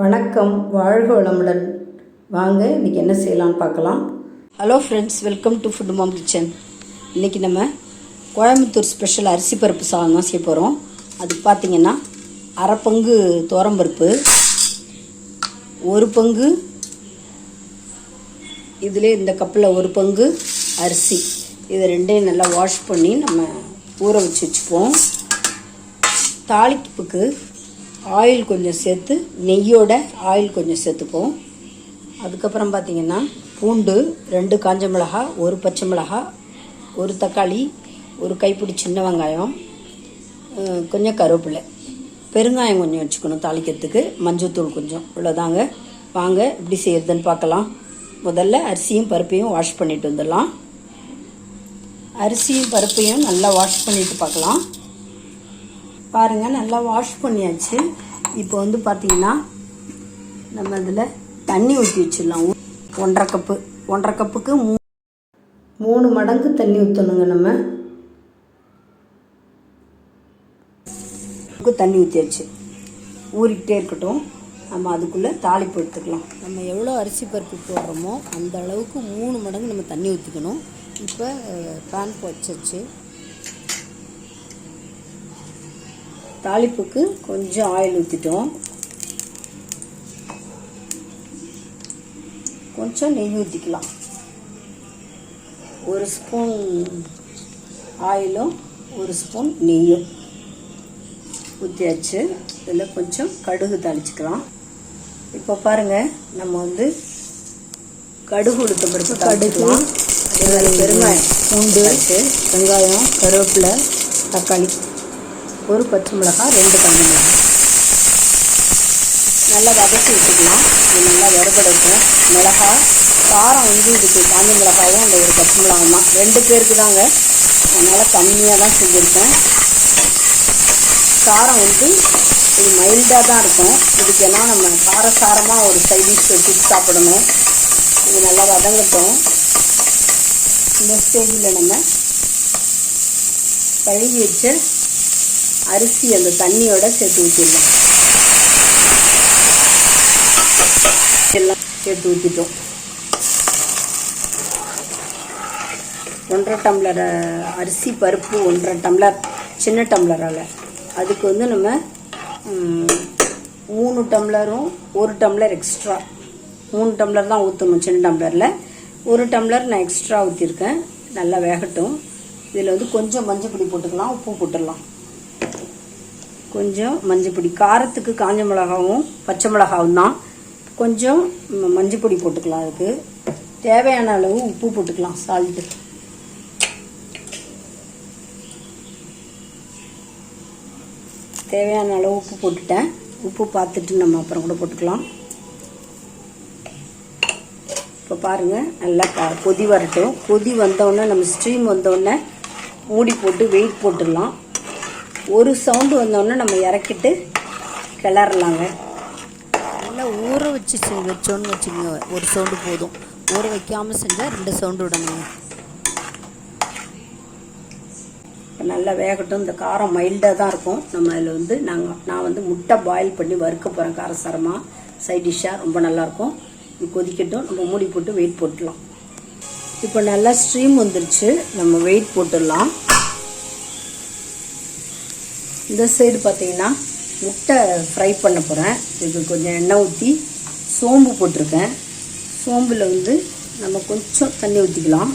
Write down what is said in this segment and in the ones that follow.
வணக்கம் வாழ்க வளமுடன். வாங்க இன்றைக்கி என்ன செய்யலாம்னு பார்க்கலாம். Hello friends welcome to food mom kitchen இன்றைக்கி நம்ம கோயம்புத்தூர் ஸ்பெஷல் அரிசி பருப்பு சாதம் தான் செய்ய போகிறோம் அதுக்கு பார்த்தீங்கன்னா அரை பங்கு துவரம்பருப்பு ஒரு பங்கு இதில் இந்த கப்பில் ஒரு பங்கு அரிசி. இதை ரெண்டையும் நல்லா வாஷ் பண்ணி நம்ம ஊற வச்சு வச்சுப்போம். தாளிப்புக்கு ஆயில் கொஞ்சம் சேர்த்து நெய்யோட ஆயில் கொஞ்சம் சேர்த்துப்போம் அதுக்கப்புறம் பார்த்தீங்கன்னா பூண்டு ரெண்டு காஞ்ச மிளகா ஒரு பச்சை மிளகா ஒரு தக்காளி ஒரு கைப்பிடி சின்ன வெங்காயம் கொஞ்சம் கருவேப்பிலை. பெருங்காயம் கொஞ்சம் வச்சுக்கணும் தாளிக்கிறதுக்கு. மஞ்சள்தூள் கொஞ்சம். இவ்வளோதாங்க வாங்க எப்படி செய்கிறதுன்னு பார்க்கலாம். முதல்ல அரிசியும் பருப்பையும் வாஷ் பண்ணிட்டு வந்துடலாம். அரிசியும் பருப்பையும் நல்லா வாஷ் பண்ணிட்டு பார்க்கலாம். பாருங்க நல்லா வாஷ் பண்ணியாச்சு. இப்போ வந்து பார்த்தீங்கன்னா நம்ம அதில் தண்ணி ஊற்றி வச்சிடலாம். ஒன்றரை கப்பு. ஒன்றரை கப்புக்கு மூ மூணு மடங்கு தண்ணி ஊற்றணுங்க நம்ம. தண்ணி ஊற்றியாச்சு ஊறிக்கிட்டே இருக்கட்டும். நம்ம அதுக்குள்ளே தாளிப்பு எடுத்துக்கலாம். நம்ம எவ்வளோ அரிசி பருப்பு போடுறோமோ அந்த அளவுக்கு மூணு மடங்கு நம்ம தண்ணி ஊற்றிக்கணும் இப்போ பேன் வச்சாச்சு. தாளிப்புக்கு கொஞ்சம் ஆயில் ஊற்றிட்டோம் கொஞ்சம் நெய் ஊற்றிக்கலாம் ஒரு ஸ்பூன் ஆயிலும் ஒரு ஸ்பூன் நெய்யும் ஊற்றியாச்சு இதில் கொஞ்சம் கடுகு தாளிச்சுக்கலாம். இப்போ பாருங்கள் நம்ம வந்து கடுகு உளுத்த பருப்பு கடுகு பெருங்காயம் பூண்டு வெங்காயம் கருவேப்பிலை தக்காளி. ஒரு பச்சை மிளகாய் ரெண்டு காஞ்ச மிளகாய் நல்லா வதக்கி விட்டுக்கலாம். இது நல்லா வறுபடட்டும். மிளகாய் காரம் வந்து இதுக்கு காஞ்சி மிளகாயும் அந்த ஒரு பச்சை மிளகாய் தான். ரெண்டு பேருக்கு தாங்க. அதனால் கம்மியாக தான் செஞ்சுருக்கேன். காரம் வந்து இது மைல்டாக தான் இருக்கும். இதுக்கு ஏன்னா நம்ம காரசாரமாக ஒரு சைடிஷ் வச்சு சாப்பிடணும். இது நல்லா வதங்கட்டும். இந்த ஸ்டேஜில் நம்ம கழுவி வச்சு அரிசி அந்த தண்ணியோட சேர்த்து ஊற்றிடலாம் எல்லாம் சேர்த்து ஊற்றிட்டோம் ஒன்றரை டம்ளர் அரிசி பருப்பு ஒன்றரை டம்ளர் சின்ன டம்ளரால் அதுக்கு வந்து நம்ம மூணு டம்ளரும் ஒரு டம்ளர் எக்ஸ்ட்ரா. மூணு டம்ளர் தான் ஊற்றணும் சின்ன டம்ளரில். ஒரு டம்ளர் நான் எக்ஸ்ட்ரா ஊற்றிருக்கேன் நல்லா வேகட்டும். இதில் வந்து கொஞ்சம் மஞ்சள் பொடி போட்டுக்கலாம் உப்பு போட்டுடலாம். கொஞ்சம் மஞ்சள் பொடி. காரத்துக்கு காஞ்ச மிளகாவும் பச்சை மிளகாவும் தான். கொஞ்சம் மஞ்சப்பொடி மஞ்சள் பொடி போட்டுக்கலாம் அதுக்கு. தேவையான அளவு உப்பு போட்டுக்கலாம் சால்ட்டு தேவையான அளவு உப்பு போட்டுட்டேன். உப்பு பார்த்துட்டு நம்ம அப்புறம் கூட போட்டுக்கலாம். இப்போ பாருங்கள் நல்லா கொதி வரட்டும். கொதி வந்தோடனே நம்ம ஸ்ட்ரீம் வந்தோடனே மூடி போட்டு வெயிட் போட்டுடலாம். ஒரு சவுண்டு வந்தோடனே நம்ம இறக்கிட்டு கிளறலாங்க. நல்லா ஊற வச்சு வச்சோன்னு வச்சுக்கோங்க. ஒரு சவுண்டு போதும். ஊற வைக்காமல் செஞ்சால் ரெண்டு சவுண்டு விடணுங்க. இப்போ நல்லா வேகட்டும். இந்த காரம் மைல்டாக தான் இருக்கும். நம்ம அதில் வந்து நாங்கள் நான் வந்து முட்டை பாயில் பண்ணி வறுக்க போகிறேன் காரசாரமாக சைட் டிஷ்ஷாக ரொம்ப நல்லாயிருக்கும் இது கொதிக்கட்டும். நம்ம மூடி போட்டு வெயிட் போட்டுடலாம் இப்போ நல்லா ஸ்ட்ரீம் வந்துருச்சு. நம்ம வெயிட் போட்டுடலாம். இந்த சைடு பார்த்தீங்கன்னா முட்டை ஃப்ரை பண்ண போகிறேன் இதுக்கு கொஞ்சம் எண்ணெய் ஊற்றி சோம்பு போட்டிருக்கேன். சோம்பில் வந்து நம்ம கொஞ்சம் தண்ணி ஊற்றிக்கலாம்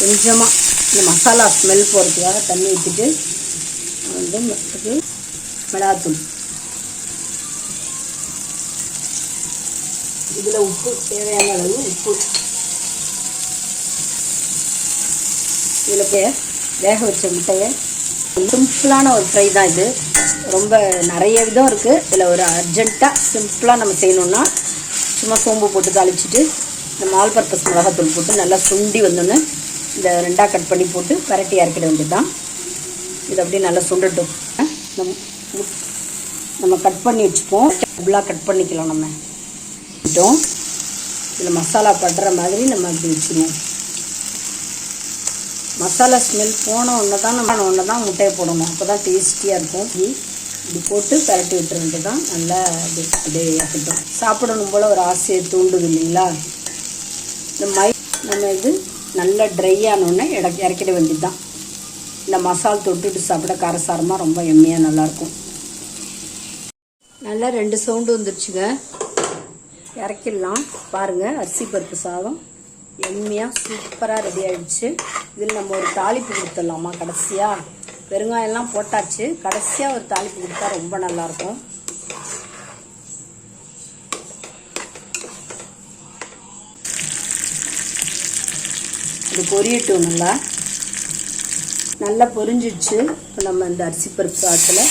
கொஞ்சமாக இந்த மசாலா ஸ்மெல் போகிறதுக்காக தண்ணி ஊற்றிட்டு வந்து மிளகாத்தூள். இதில் உப்பு தேவையான அளவு உப்பு. இதில் வேக வச்ச முட்டையை சிம்பிளான ஒரு ஃப்ரை தான் இது. ரொம்ப நிறைய விதம் இருக்குது இதில் ஒரு அர்ஜென்ட்டாக சிம்பிளாக நம்ம செய்யணுன்னா சும்மா சோம்பு போட்டு தாளிச்சிட்டு இந்த ஆல் பர்பஸ் மிளகாத்தூள் போட்டு நல்லா சுண்டி வந்தோன்னே இந்த ரெண்டாக கட் பண்ணி போட்டு பரட்டி இறக்கிட வேண்டியது தான் இது அப்படியே நல்லா சுண்டட்டும். அஹ் நம்ம நம்ம கட் பண்ணி வச்சுப்போம். ஃபுல்லாக கட் பண்ணிக்கலாம் நம்ம. இதில் மசாலா படுற மாதிரி நம்ம அப்படி வச்சுருவோம். மசாலா ஸ்மெல் போன ஒன்று தான் நம்ம ஒன்று தான் முட்டையை போடணும். அப்போ தான் டேஸ்டியாக இருக்கும். இப்படி போட்டு பரட்டி விட்டுற வேண்டியதான் நல்லா அப்படி அப்படியே இருக்கட்டும் சாப்பிடணும் போல் ஒரு ஆசையை தூண்டுது இல்லைங்களா? இந்த மை நம்ம இது நல்லா ட்ரை ஆனோடனே இட இறக்கிட வேண்டியது தான் இந்த மசால் தொட்டுட்டு சாப்பிட காரசாரமாக ரொம்ப எம்மையாக நல்லாயிருக்கும். நல்லா ரெண்டு சவுண்டு வந்துருச்சுங்க. இறக்கிடலாம். பாருங்கள் அரிசி பருப்பு சாதம். எம்மையாக சூப்பராக ரெடி ஆகிடுச்சு இதில் நம்ம ஒரு தாளிப்பு கொடுத்துடலாமா கடைசியாக பெருங்காயம்லாம் போட்டாச்சு. கடைசியாக ஒரு தாளிப்பு கொடுத்தா ரொம்ப நல்லாயிருக்கும். இது பொரியட்டும் நல்லா. நல்லா பொரிஞ்சிடுச்சு. இப்போ நம்ம இந்த அரிசி பருப்பு சாதத்தில்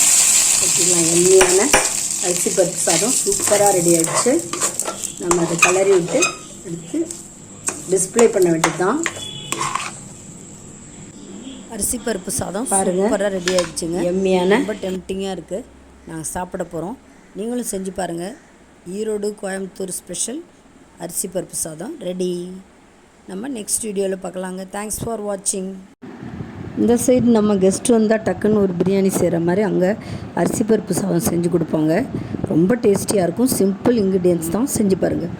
வச்சுக்கலாம் எண்ணெயான அரிசி பருப்பு சாதம் சூப்பராக ரெடி ஆகிடுச்சு நம்ம அதை கலரி விட்டு எடுத்து டிஸ்ப்ளே பண்ண வேண்டியது தான் அரிசி பருப்பு சாதம் பாருங்க. சூப்பராக ரெடி ஆயிடுச்சுங்க. எம்மியான. ரொம்ப டெம்டிங்காக இருக்குது நாங்கள் சாப்பிட போகிறோம் நீங்களும் செஞ்சு பாருங்கள் ஈரோடு கோயம்புத்தூர் ஸ்பெஷல் அரிசி பருப்பு சாதம் ரெடி நம்ம நெக்ஸ்ட் வீடியோவில் பார்க்கலாங்க. தேங்க்ஸ் ஃபார் வாட்சிங் இந்த சைடு நம்ம கெஸ்ட் வந்தால் டக்குன்னு ஒரு பிரியாணி செய்கிற மாதிரி அங்கே அரிசி பருப்பு சாதம் செஞ்சு கொடுப்பாங்க. ரொம்ப டேஸ்டியாக இருக்கும். சிம்பிள் இன்க்ரீடியன்ஸ் தான். செஞ்சு பாருங்கள்